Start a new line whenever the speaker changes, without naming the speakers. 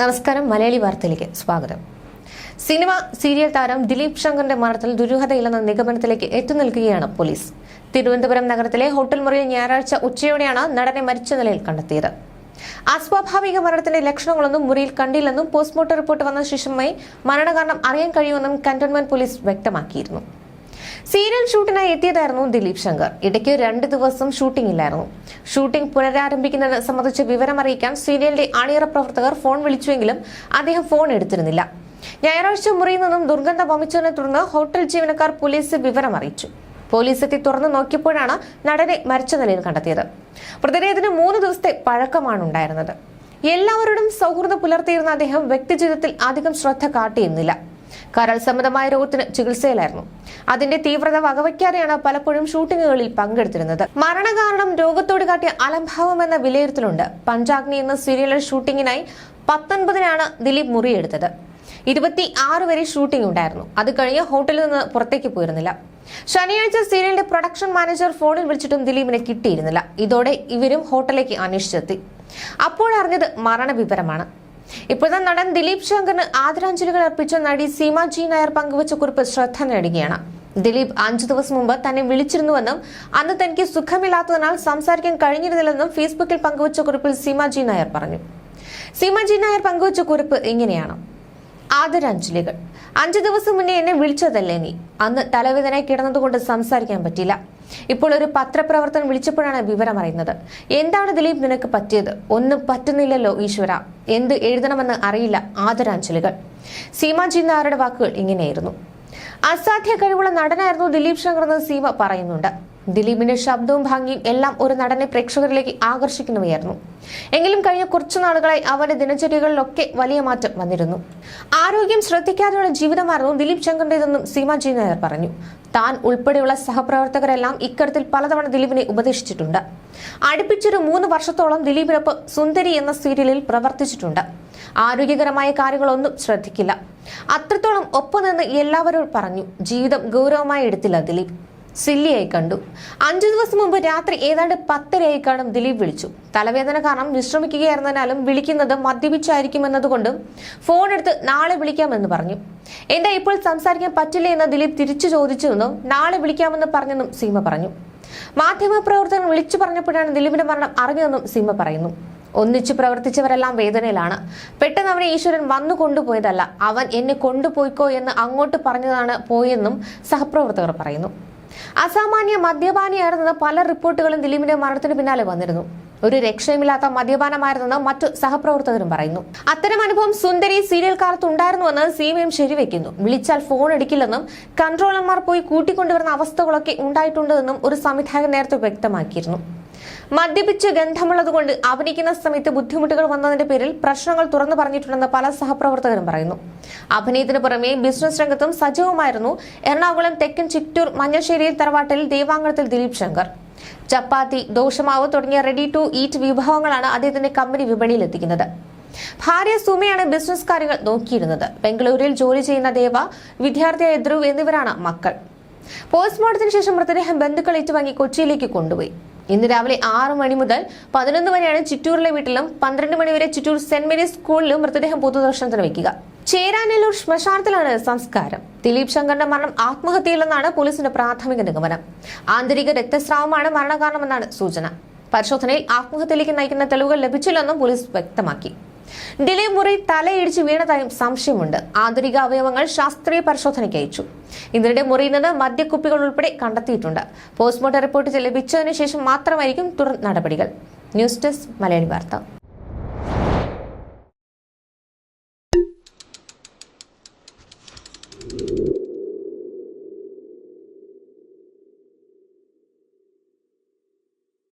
നമസ്കാരം മലയാളി വാർത്തയിലേക്ക് സ്വാഗതം. സിനിമ സീരിയൽ താരം ദിലീപ് ശങ്കറിന്റെ മരണത്തിൽ ദുരൂഹതയില്ലെന്ന നിഗമനത്തിലേക്ക് എത്തി നിൽക്കുകയാണ് പോലീസ്. തിരുവനന്തപുരം നഗരത്തിലെ ഹോട്ടൽ മുറിയിൽ ഞായറാഴ്ച ഉച്ചയോടെയാണ് നടനെ മരിച്ച നിലയിൽ കണ്ടെത്തിയത്. അസ്വാഭാവിക മരണത്തിന്റെ ലക്ഷണങ്ങളൊന്നും മുറിയിൽ കണ്ടില്ലെന്നും പോസ്റ്റ്മോർട്ടം റിപ്പോർട്ട് വന്ന ശേഷമായി മരണകാരണം അറിയാൻ കഴിയുമെന്നും കന്റോൺമെന്റ് പോലീസ് വ്യക്തമാക്കിയിരുന്നു. സീരിയൽ ഷൂട്ടിനായി എത്തിയതായിരുന്നു ദിലീപ് ശങ്കർ. ഇടയ്ക്ക് രണ്ട് ദിവസം ഷൂട്ടിംഗ് ഇല്ലായിരുന്നു. ഷൂട്ടിംഗ് പുനരാരംഭിക്കുന്നത് സംബന്ധിച്ച് വിവരം അറിയിക്കാൻ സീരിയലിന്റെ അണിയറ പ്രവർത്തകർ ഫോൺ വിളിച്ചുവെങ്കിലും അദ്ദേഹം ഫോൺ എടുത്തിരുന്നില്ല. ഞായറാഴ്ച മുറിയിൽ നിന്നും ദുർഗന്ധം വമിച്ചതിനെ തുടർന്ന് ഹോട്ടൽ ജീവനക്കാർ പോലീസ് വിവരം അറിയിച്ചു. പോലീസ് എത്തി തുറന്നു നോക്കിയപ്പോഴാണ് നടനെ മരിച്ച നിലയിൽ കണ്ടെത്തിയത്. മൃതദേഹത്തിന് മൂന്ന് ദിവസത്തെ പഴക്കമാണ് ഉണ്ടായിരുന്നത്. എല്ലാവരോടും സൗഹൃദം പുലർത്തിയിരുന്ന അദ്ദേഹം വ്യക്തിജീവിതത്തിൽ അധികം ശ്രദ്ധ കാട്ടിയിരുന്നില്ല. കരൾ സംബന്ധമായ രോഗത്തിന് ചികിത്സയിലായിരുന്നു. അതിന്റെ തീവ്രത വകവയ്ക്കാതെയാണ് പലപ്പോഴും ഷൂട്ടിങ്ങുകളിൽ പങ്കെടുത്തിരുന്നത്. മരണകാരണം രോഗത്തോട് കാട്ടിയ അലംഭാവം എന്ന വിലയിരുത്തലുണ്ട്. പഞ്ചാഗ്നി എന്ന സീരിയൽ ഷൂട്ടിങ്ങിനായി പത്തൊൻപതിനാണ് ദിലീപ് മുറിയെടുത്തത്. ഇരുപത്തി ആറ് വരെ ഷൂട്ടിംഗ് ഉണ്ടായിരുന്നു. അത് കഴിഞ്ഞ് ഹോട്ടലിൽ നിന്ന് പുറത്തേക്ക് പോയിരുന്നില്ല. ശനിയാഴ്ച സീരിയലിന്റെ പ്രൊഡക്ഷൻ മാനേജർ ഫോണിൽ വിളിച്ചിട്ടും ദിലീപിനെ കിട്ടിയിരുന്നില്ല. ഇതോടെ ഇവരും ഹോട്ടലിലേക്ക് അന്വേഷിച്ചെത്തി. അപ്പോഴറിഞ്ഞത് മരണവിവരമാണ്. ഇപ്പോഴത്തെ നടൻ ദിലീപ് ശങ്കറിന് ആദരാഞ്ജലികൾ അർപ്പിച്ച നടി സീമ ജി നായർ പങ്കുവച്ച കുറിപ്പ് ശ്രദ്ധ നേടുകയാണ്. ദിലീപ് അഞ്ചു ദിവസം മുമ്പ് തന്നെ വിളിച്ചിരുന്നുവെന്നും അന്ന് തനിക്ക് സുഖമില്ലാത്തതിനാൽ സംസാരിക്കാൻ കഴിഞ്ഞിരുന്നില്ലെന്നും ഫേസ്ബുക്കിൽ പങ്കുവച്ച കുറിപ്പിൽ സീമ ജി നായർ പറഞ്ഞു. സീമ ജി നായർ പങ്കുവച്ച കുറിപ്പ് ഇങ്ങനെയാണ്. ആദരാഞ്ജലികൾ. അഞ്ചു ദിവസം മുന്നേ എന്നെ വിളിച്ചതല്ലേ നീ? അന്ന് തലവേദന കിടന്നതുകൊണ്ട് സംസാരിക്കാൻ പറ്റില്ല ഇപ്പോൾ ഒരു പത്രപ്രവർത്തൻ വിളിച്ചപ്പോഴാണ് വിവരം അറിയുന്നത്. എന്താണ് ദിലീപ് നിനക്ക് പറ്റിയത്? ഒന്നും പറ്റുന്നില്ലല്ലോ ഈശ്വര. എന്ത് എഴുതണമെന്ന് അറിയില്ല ആദരാഞ്ജലികൾ. സീമാജി നായരുടെ വാക്കുകൾ ഇങ്ങനെയായിരുന്നു. അസാധ്യ കഴിവുള്ള നടനായിരുന്നു ദിലീപ് ശങ്കർ എന്ന് സീമ പറയുന്നുണ്ട്. ദിലീപിന്റെ ശബ്ദവും ഭംഗിയും എല്ലാം ഒരു നടനെ പ്രേക്ഷകരിലേക്ക് ആകർഷിക്കുന്നവയായിരുന്നു. എങ്കിലും കഴിഞ്ഞ കുറച്ചു നാളുകളായി അവന്റെ ദിനചര്യകളിലൊക്കെ വലിയ മാറ്റം വന്നിരുന്നു. ആരോഗ്യം ശ്രദ്ധിക്കാതെയുള്ള ജീവിതമായിരുന്നു ദിലീപ് ശങ്കറിന്റേതെന്നും സീമാ ജി നായർ പറഞ്ഞു. താൻ ഉൾപ്പെടെയുള്ള സഹപ്രവർത്തകരെല്ലാം ഇക്കാര്യത്തിൽ പലതവണ ദിലീപിനെ ഉപദേശിച്ചിട്ടുണ്ട്. അടുപ്പിച്ചൊരു മൂന്ന് വർഷത്തോളം ദിലീപിനൊപ്പം സുന്ദരി എന്ന സീരിയലിൽ പ്രവർത്തിച്ചിട്ടുണ്ട്. ആരോഗ്യകരമായ കാര്യങ്ങളൊന്നും ശ്രദ്ധിക്കില്ല. അത്രത്തോളം ഒപ്പം നിന്ന് എല്ലാവരോടും പറഞ്ഞു. ജീവിതം ഗൗരവമായി എടുത്തില്ല ദിലീപ്. സില്ലിയായി കണ്ടു. അഞ്ചു ദിവസം മുമ്പ് രാത്രി ഏതാണ്ട് പത്തരയായി കാണും ദിലീപ് വിളിച്ചു. തലവേദന കാരണം വിശ്രമിക്കുകയായിരുന്നതിനാലും വിളിക്കുന്നത് മദ്യപിച്ചായിരിക്കുമെന്നതുകൊണ്ടും ഫോൺ എടുത്ത് നാളെ വിളിക്കാമെന്ന് പറഞ്ഞു. എന്താ ഇപ്പോൾ സംസാരിക്കാൻ പറ്റില്ല എന്ന് ദിലീപ് തിരിച്ചു ചോദിച്ചുവെന്നും നാളെ വിളിക്കാമെന്ന് പറഞ്ഞെന്നും സീമ പറഞ്ഞു. മാധ്യമപ്രവർത്തകർ വിളിച്ചു പറഞ്ഞപ്പോഴാണ് ദിലീപിന്റെ മരണം അറിഞ്ഞതെന്നും സീമ പറയുന്നു. ഒന്നിച്ചു പ്രവർത്തിച്ചവരെല്ലാം വേദനയിലാണ്. പെട്ടെന്ന് അവനെ ഈശ്വരൻ വന്നു കൊണ്ടുപോയതല്ല. അവൻ എന്നെ കൊണ്ടുപോയിക്കോ എന്ന് അങ്ങോട്ട് പറഞ്ഞതാണ് പോയെന്നും സഹപ്രവർത്തകർ പറയുന്നു. അസാമാന്യ മദ്യപാനിയായിരുന്നെന്ന് പല റിപ്പോർട്ടുകളും ദിലീപിന്റെ മരണത്തിന് പിന്നാലെ വന്നിരുന്നു. ഒരു രക്ഷയുമില്ലാത്ത മദ്യപാനമായിരുന്നെന്ന് മറ്റു സഹപ്രവർത്തകരും പറയുന്നു. അത്തരം അനുഭവം സുന്ദരി സീരിയൽ കാലത്ത് ഉണ്ടായിരുന്നുവെന്ന് സീമയും ശരിവെക്കുന്നു. വിളിച്ചാൽ ഫോൺ എടുക്കില്ലെന്നും കൺട്രോളർമാർ പോയി കൂട്ടിക്കൊണ്ടുവരുന്ന അവസ്ഥകളൊക്കെ ഉണ്ടായിട്ടുണ്ടെന്നും ഒരു സംവിധായകൻ നേരത്തെ വ്യക്തമാക്കിയിരുന്നു. മദ്യപിച്ച് ഗന്ധമുള്ളതുകൊണ്ട് അഭിനയിക്കുന്ന സമയത്ത് ബുദ്ധിമുട്ടുകൾ വന്നതിന്റെ പേരിൽ പ്രശ്നങ്ങൾ തുറന്നു പറഞ്ഞിട്ടുണ്ടെന്ന് പല സഹപ്രവർത്തകരും പറയുന്നു. അഭിനയത്തിന് പുറമെ ബിസിനസ് രംഗത്തും സജീവമായിരുന്നു. എറണാകുളം തെക്കൻ ചിറ്റൂർ മഞ്ഞശ്ശേരിയിൽ തറവാട്ടിൽ ദേവാങ്കണത്തിൽ ദിലീപ് ശങ്കർ. ചപ്പാത്തി ദോഷമാവ് തുടങ്ങിയ റെഡി ടു ഈറ്റ് വിഭവങ്ങളാണ് അദ്ദേഹത്തിന്റെ കമ്പനി വിപണിയിൽ എത്തിക്കുന്നത് ഭാര്യ സുമയാണ് ബിസിനസ് കാര്യങ്ങൾ നോക്കിയിരുന്നത്. ബംഗളൂരിൽ ജോലി ചെയ്യുന്ന ദേവ വിദ്യാർത്ഥിയായ ധ്രുവ് എന്നിവരാണ് മക്കൾ. പോസ്റ്റ്മോർട്ടത്തിന് ശേഷം മൃതദേഹം ബന്ധുക്കൾ ഏറ്റുവാങ്ങി കൊച്ചിയിലേക്ക് കൊണ്ടുപോയി. ഇന്ന് രാവിലെ ആറ് മണി മുതൽ പതിനൊന്ന് വരെയാണ് ചിറ്റൂരിലെ വീട്ടിലും പന്ത്രണ്ട് മണി വരെ ചിറ്റൂർ സെന്റ് മേരീസ് സ്കൂളിലും മൃതദേഹം പൊതുദർശനത്തിന് വയ്ക്കുക. ചേരാനെല്ലൂർ ശ്മശാനത്തിലാണ് സംസ്കാരം. ദിലീപ് ശങ്കറിന്റെ മരണം ആത്മഹത്യയിലെന്നാണ് പോലീസിന്റെ പ്രാഥമിക നിഗമനം. ആന്തരിക രക്തസ്രാവമാണ് മരണകാരണമെന്നാണ് സൂചന. പരിശോധനയിൽ ആത്മഹത്യയിലേക്ക് നയിക്കുന്ന തെളിവുകൾ ലഭിച്ചില്ലെന്നും പോലീസ് വ്യക്തമാക്കി. ദിലീപ് മുറി തലയിടിച്ച് വീണതായും സംശയമുണ്ട്. ആന്തരിക അവയവങ്ങൾ ശാസ്ത്രീയ പരിശോധനയ്ക്ക് അയച്ചു. ഇതിനിടെ മുറിയിൽ നിന്ന് മദ്യക്കുപ്പികൾ ഉൾപ്പെടെ കണ്ടെത്തിയിട്ടുണ്ട്. പോസ്റ്റ്മോർട്ടം റിപ്പോർട്ട് ലഭിച്ചതിനു ശേഷം മാത്രമായിരിക്കും തുടർ നടപടികൾ. ന്യൂസ് ഡെസ്ക് മലയാളി വാർത്ത.